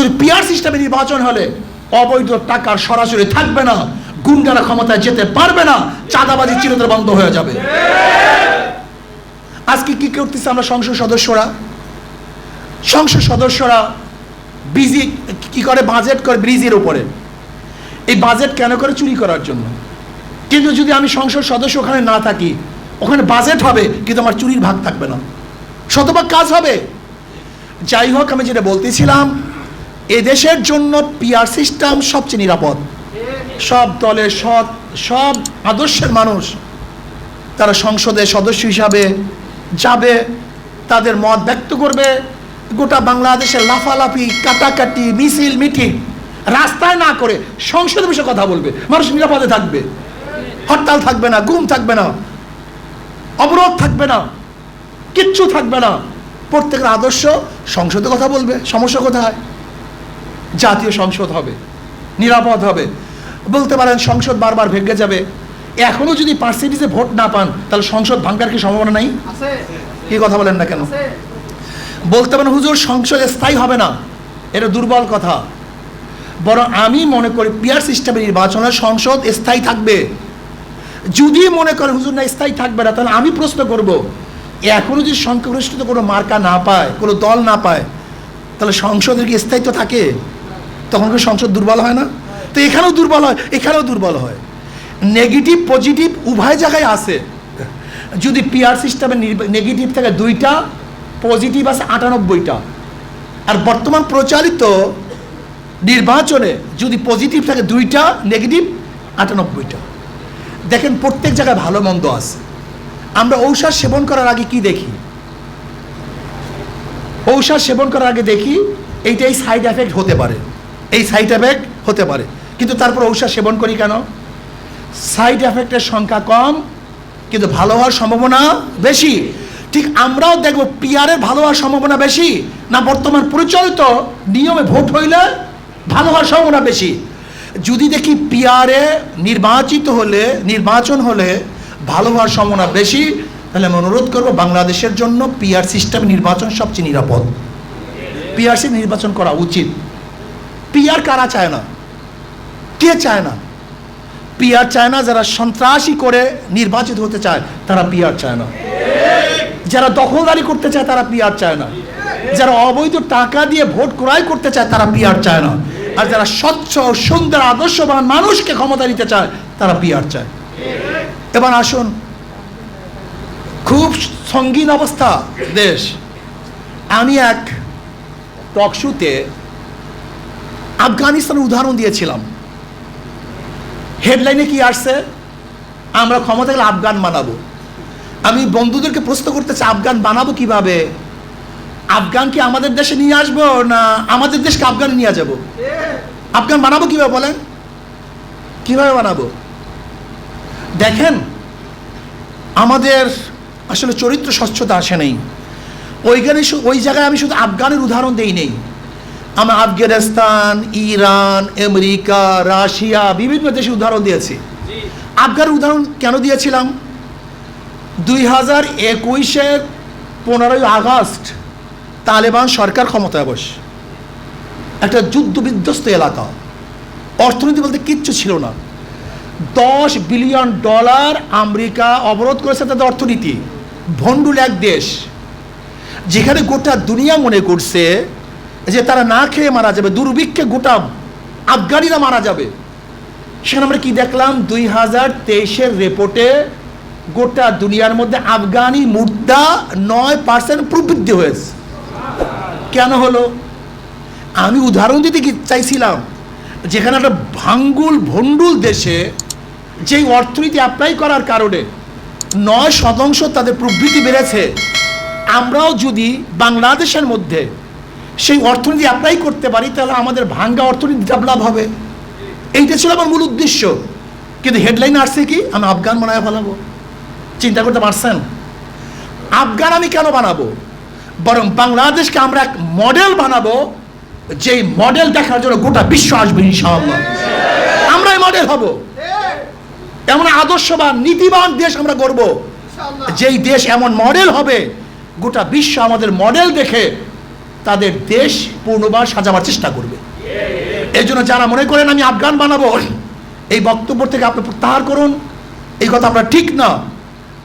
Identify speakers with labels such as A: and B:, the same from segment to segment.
A: কিন্তু পিয়ার সিস্টেমে নির্বাচন হলে অবৈধ টাকার সরাসরি থাকবে না, গুন্ডারা ক্ষমতায় যেতে পারবে না, চাঁদাবাজি চিরতরে বন্ধ হয়ে যাবে। আজকে কি করতেছে আমরা সংসদ সদস্যরা? সংসদ সদস্যরা বিজি কি করে? বাজেট করে ব্রিজের উপরে। এই বাজেট কেন করে? চুরি করার জন্য। কিন্তু যদি আমি সংসদ সদস্য ওখানে না থাকি, ওখানে বাজেট হবে, কিন্তু আমার চুরির ভাগ থাকবে না। শতভাগ কাজ হবে। যাই হোক, আমি যেটা বলতেছিলাম এদেশের জন্য পিআর সিস্টেম সবচেয়ে নিরাপদ। সব দলের সৎ, সব আদর্শের মানুষ তারা সংসদের সদস্য হিসাবে যাবে, তাদের মত ব্যক্ত করবে। গোটা বাংলাদেশের লাফালাফি, কাটাকাটি, মিছিল, মিটিং রাস্তায় না করে সংসদে বসে কথা বলবে, মানুষ নিরাপদে থাকবে। হরতাল থাকবে না, গুম থাকবে না, অবরোধ থাকবে না, কিচ্ছু থাকবে না। প্রত্যেকের আদর্শ সংসদে কথা বলবে, সমস্যা কোথায়? জাতীয় সংসদ হবে নিরাপদ হবে। বলতে পারেন সংসদ বারবার ভেঙে যাবে। এখনও যদি পার্সেন্টেজে ভোট না পান তাহলে সংসদ ভাঙ্গার কি সম্ভাবনা নাই? কি কথা বলেন না কেন? বলতে পারেন হুজুর সংসদ স্থায়ী হবে না। এটা দুর্বল কথা। বরং আমি মনে করি পিয়ার সিস্টেমে নির্বাচনে সংসদ স্থায়ী থাকবে। যদি মনে করেন হুজুর না স্থায়ী থাকবে না তাহলে আমি প্রশ্ন করব এখনও যদি সংখ্যাগরিষ্ঠতা কোনো মার্কা না পায় কোনো দল না পায় তাহলে সংসদের কি স্থায়িত্ব থাকে? তখন কি সংসদ দুর্বল হয় না? তো এখানেও দুর্বল হয়, এখানেও দুর্বল হয়। নেগেটিভ পজিটিভ উভয় জায়গায় আছে। যদি পিআর সিস্টেমে নেগেটিভ থাকে দুইটা পজিটিভ আছে আটানব্বইটা। আর বর্তমান প্রচালিত নির্বাচনে যদি পজিটিভ থাকে দুইটা নেগেটিভ আটানব্বইটা। দেখেন, প্রত্যেক জায়গায় ভালো মন্দ আছে। আমরা ঔষধ সেবন করার আগে কি দেখি? ঔষধ সেবন করার আগে দেখি, এইটাই সাইড এফেক্ট হতে পারে। এই সাইড এফেক্ট হতে পারে। কিন্তু তারপর ঔষধ সেবন করি কেন? সাইড এফেক্টের সংখ্যা কম, কিন্তু ভালো হওয়ার সম্ভাবনা বেশি। ঠিক আমরাও দেখব পিয়ারের ভালো হওয়ার সম্ভাবনা বেশি না বর্তমান পরিচালিত নিয়মে ভোট হইলে ভালো হওয়ার সম্ভাবনা বেশি। যদি দেখি পিয়ারে নির্বাচিত হলে, নির্বাচন হলে ভালো হওয়ার সম্ভাবনা বেশি, তাহলে আমি অনুরোধ করব বাংলাদেশের জন্য পিআর সিস্টেম নির্বাচন সবচেয়ে নিরাপদ। পিআরসি নির্বাচন করা উচিত। পিআর কারা চায় না? কে চায় না? পিআর চায় না যারা সন্ত্রাসী করে নির্বাচিত হতে চায়, তারা পিআর চায় না। যারা দখলদারি করতে চায়, তারা পিআর চায় না। যারা অবৈধ টাকা দিয়ে ভোট ক্রয় করতে চায়, তারা পিআর চায় না। আর যারা স্বচ্ছ সুন্দর আদর্শবান মানুষকে ক্ষমতা দিতে চায়, তারা পিআর চায়। এবার আসুন, খুব সঙ্গীন অবস্থা দেশ। আমি এক টকশুতে আফগানিস্তানের উদাহরণ দিয়েছিলাম। হেডলাইনে কি আসছে? আমরা ক্ষমতা গেলে আফগান বানাবো। আমি বন্ধুদেরকে প্রশ্ন করতে চাই, আফগান বানাবো কীভাবে? আফগান কি আমাদের দেশে নিয়ে আসব না আমাদের দেশকে আফগান নিয়ে যাব? আফগান বানাবো কীভাবে বলেন? কীভাবে বানাবো? দেখেন, আমাদের আসলে চরিত্র স্বচ্ছতা আসে নেই। ওইখানে ওই জায়গায় আমি শুধু আফগানের উদাহরণ দেই নেই। আমি আফগানিস্তান, ইরান, আমেরিকা, রাশিয়া বিভিন্ন দেশে উদাহরণ দিয়েছি। আফগানের উদাহরণ কেন দিয়েছিলাম? দুই হাজার একুশের পনেরোই আগস্ট তালেবান সরকার ক্ষমতায় বস। একটা যুদ্ধ বিধ্বস্ত এলাকা। অর্থনীতি বলতে কিচ্ছু ছিল না। দশ বিলিয়ন ডলার আমেরিকা অবরোধ করেছে তাদের অর্থনীতি। ভণ্ডুল এক দেশ। যেখানে গোটা দুনিয়া মনে করছে যে তারা না খেয়ে মারা যাবে, দুর্ভিক্ষে গোটা আফগানিরা মারা যাবে। সেখানে আমরা কি দেখলাম? দুই হাজার তেইশের রিপোর্টে গোটা দুনিয়ার মধ্যে আফগানি মুদ্রা নয় পার্সেন্ট প্রবৃদ্ধি হয়েছে। কেন হলো? আমি উদাহরণ দিতে চাইছিলাম, যেখানে একটা ভাঙ্গুল ভণ্ডুল দেশে যেই অর্থনীতি অ্যাপ্লাই করার কারণে নয় শতাংশ তাদের প্রবৃদ্ধি বেড়েছে। আমরাও যদি বাংলাদেশের মধ্যে সেই অর্থনীতি অ্যাপ্লাই করতে পারি তাহলে আমাদের ভাঙ্গা অর্থনীতি ডেভেলপ হবে। এইটা ছিল আমার মূল উদ্দেশ্য। কিন্তু হেডলাইন আসছে কি? আমি আফগান বানায় ফেলাবো। চিন্তা করতে পারছেন? আফগান আমি কেন বানাবো? বরং বাংলাদেশকে আমরা এক মডেল বানাবো যেই মডেল দেখার জন্য গোটা বিশ্ব আসবে ইনশাআল্লাহ। আমরাই মডেল হব। এমন আদর্শবান নীতিবান দেশ আমরা করব
B: ইনশাআল্লাহ।
A: যেই দেশ এমন মডেল হবে গোটা বিশ্ব আমাদের মডেল দেখে তাদের দেশ পুনর্বার সাজাবার চেষ্টা করবে। এই জন্য যারা মনে করেন আমি আফগান বানাবো, এই বক্তব্য থেকে আপনি প্রত্যাহার করুন। এই কথা আপনার ঠিক না।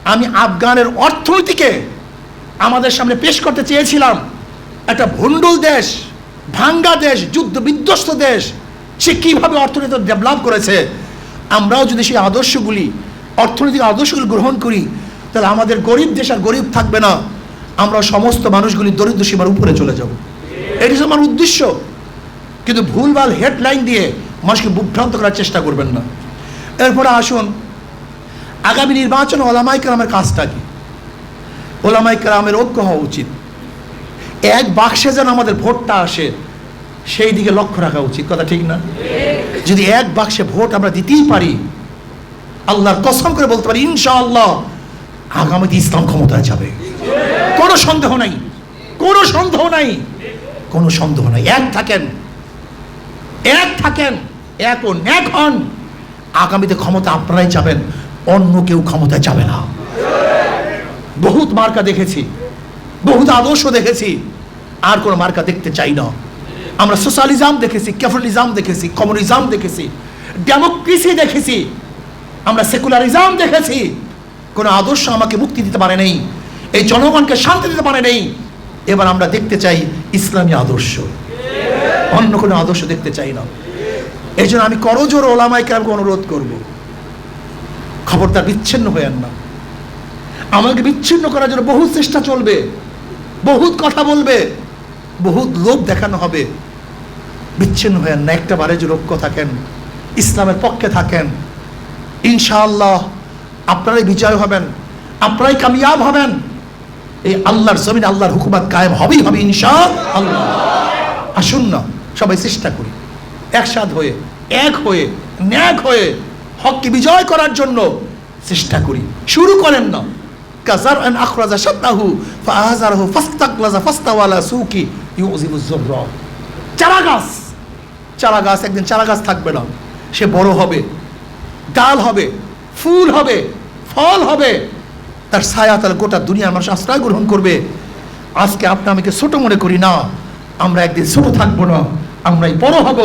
A: আমি আফগানের অর্থনীতিকে আমাদের সামনে পেশ করতে চেয়েছিলাম। একটা ভণ্ডুল দেশ, ভাঙ্গা দেশ, যুদ্ধ বিধ্বস্ত দেশ, সে কীভাবে অর্থনীতি ডেভেলপ করেছে? আমরাও যদি সেই আদর্শগুলি, অর্থনৈতিক আদর্শগুলি গ্রহণ করি, তাহলে আমাদের গরিব দেশ আর গরিব থাকবে না। আমরা সমস্ত মানুষগুলি দরিদ্র সীমার উপরে চলে যাব। এটি আমার উদ্দেশ্য। কিন্তু ভুলভাল হেডলাইন দিয়ে মানুষকে বিভ্রান্ত করার চেষ্টা করবেন না। এরপরে আসুন, আগামী নির্বাচন ওলামাই কালামের কাজটা কি? ওলামাই কালামের ঐক্য হওয়া উচিত। এক বাক্সে যেন আমাদের ভোটটা আসে, সেই দিকে লক্ষ্য রাখা উচিত। কথা ঠিক না? যদি এক বাক্সে ভোট আমরা দিতেই পারি, আল্লাহর কসম করে বলতে পারি, ইনশাআল্লাহ আগামীতে ইসলাম ক্ষমতায় যাবে। কোনো সন্দেহ নাই। কোনো সন্দেহ নাই। কোনো সন্দেহ নাই। এক থাকেন। এক থাকেন। এক ও ন্যাক হন। আগামীতে ক্ষমতা আপনারাই যাবেন। অন্য কেউ ক্ষমতায় যাবে না। বহুত মার্কা দেখেছি। বহুত আদর্শ দেখেছি। আর কোনো মার্কা দেখতে চাই না। আমরা সোশ্যালিজম দেখেছি, ক্যাপিটালিজম দেখেছি, কমিউনিজম দেখেছি, ডেমোক্রেসি দেখেছি। আমরা সেকুলারিজম দেখেছি। কোনো আদর্শ আমাকে মুক্তি দিতে পারে নেই, এই জনগণকে শান্তি দিতে পারে নেই। এবার আমরা দেখতে চাই ইসলামী আদর্শ। অন্য কোনো আদর্শ দেখতে চাই না। এই জন্য আমি করজোর ওলামাইকে আমি অনুরোধ করব, খবরদার বিচ্ছিন্ন হয়েন না। আমাকে বিচ্ছিন্ন করার জন্য বহু চেষ্টা চলবে, বহুত কথা বলবে, বহুত লোক দেখানো হবে। বিচ্ছিন্ন হয়েন না। একটা বারে যে লক্ষ্য থাকেন ইসলামের পক্ষে থাকেন। ইনশাআল্লাহ আপনারাই বিজয় হবেন, আপনারাই কামিয়াব হবেন। এই আল্লাহর জমিন আল্লাহর হুকুমাত কায়েম হবেই হবে ইনশা আল্লাহ আসুন না, সবাই চেষ্টা করি। একসাথ হয়ে, এক হয়ে, ন্যাক হয়ে হককে বিজয় করার জন্য চেষ্টা করি। শুরু করেন না। কাজার আন আখরাজা শাতাহু ফাআযারহু ফাস্তাকলাজা ফাস্তাওয়ালা সুকি ইউজিবুজ যুররা চারা গাছ চারা গাছ একদিন চারা গাছ থাকবে না। সে বড় হবে, ডাল হবে, ফুল হবে। ফল হবে। তার ছায়া তাহলে গোটা দুনিয়ার মানুষ আশ্রয় গ্রহণ করবে। আজকে আপনি আমাকে ছোট মনে করি না, আমরা একদিন ছোট থাকব না, আমরাই বড় হব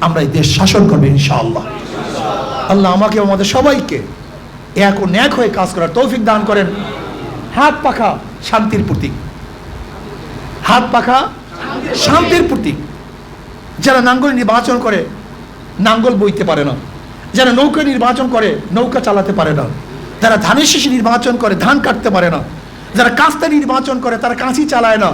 A: আমরা এই দেশ শাসন করব ইনশাআল্লাহ। আল্লাহ আমাকে আমাদের সবাইকে এক ও ন্যাক হয়ে কাজ করার তৌফিক দান করেন। হাত পাখা শান্তির প্রতীক। হাত পাখা শান্তির প্রতীক। যারা নাঙ্গল নির্বাচন করে, নাঙ্গল বইতে পারে না। যারা নৌকা নির্বাচন করে, নৌকা চালাতে পারে না। যারা ধানের শীষ নির্বাচন করে, ধান কাটতে পারে না। যারা কাস্তা নির্বাচন করে, তারা কাঁচি চালায় না।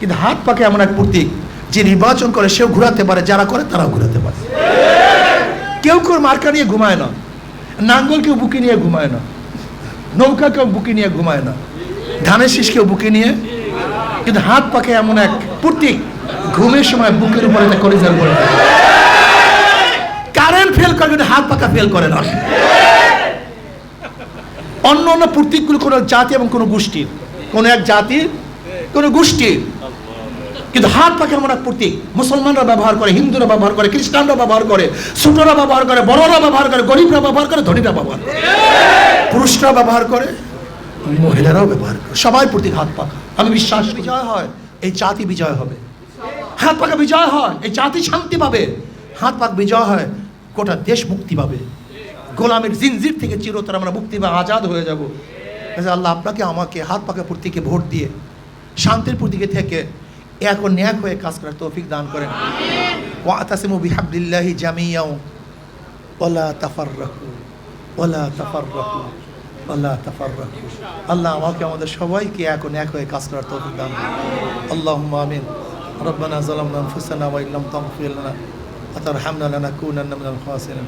A: কিন্তু হাত পাকে এমন এক প্রতীক, যে নির্বাচন করে সেও ঘুরাতে পারে, যারা করে তারাও ঘুরাতে পারে। কেউ কেউ মার্কা নিয়ে ঘুমায় না। নাঙ্গল কেউ বুকে নিয়ে ঘুমায় না। নৌকা কেউ বুকে নিয়ে ঘুমায় না। ধানের শীষ কেউ বুকে নিয়ে। কিন্তু হাত পাকে এমন এক প্রতীক, ঘুমের সময় বুকের উপরে উপরে। থাকে। কারেন্ট ফেল করে, কিন্তু হাত পাকা ফেল করে না। অন্য অন্য প্রতীকগুলো কোনো জাতি এবং কোনো গোষ্ঠীর কোনো এক জাতির কোনো গোষ্ঠীর কিন্তু হাত পাখি এমন এক প্রতীক। মুসলমানরা ব্যবহার করে হিন্দুরা ব্যবহার করে খ্রিস্টানরা ব্যবহার করে ছোটরা ব্যবহার করে বড়রা ব্যবহার করে গরিবরা ব্যবহার করে ধনীরা ব্যবহার করে। পুরুষরা ব্যবহার করে মহিলারাও ব্যবহার করে। সবাই প্রতীক হাত পাখা। আমি বিশ্বাস বিজয় হয় এই জাতি বিজয় হবে। হাত পাকা বিজয় হয় এই জাতি শান্তি পাবে। হাত পাক বিজয় হয় গোটা দেশ মুক্তি পাবে। গোলামের জিনজির থেকে চিরতর আমরা মুক্তি বা আজাদ হয়ে যাব কাজে আল্লাহ আপনাকে আমাকে হাত পাকা প্রতীকে ভোট দিয়ে শান্তির প্রতীকে থেকে এক ও ন্যাক হয়ে কাজ করার তৌফিক দান করেন ওয়াতাসিমু বিহাবলিল্লাহি জামিয়াও ওলা তাফাররাকু ওলা তাফাররাকু ওলা তাফাররাকু আল্লাহ আমাকে আমাদের সবাইকে এক ও ন্যাক হয়ে কাজ করার তৌফিক দান করুন আল্লাহুম্মা আমিন ربنا ظلمنا انفسنا وان لم تغفر لنا وترحمنا لنكونن من الخاسرين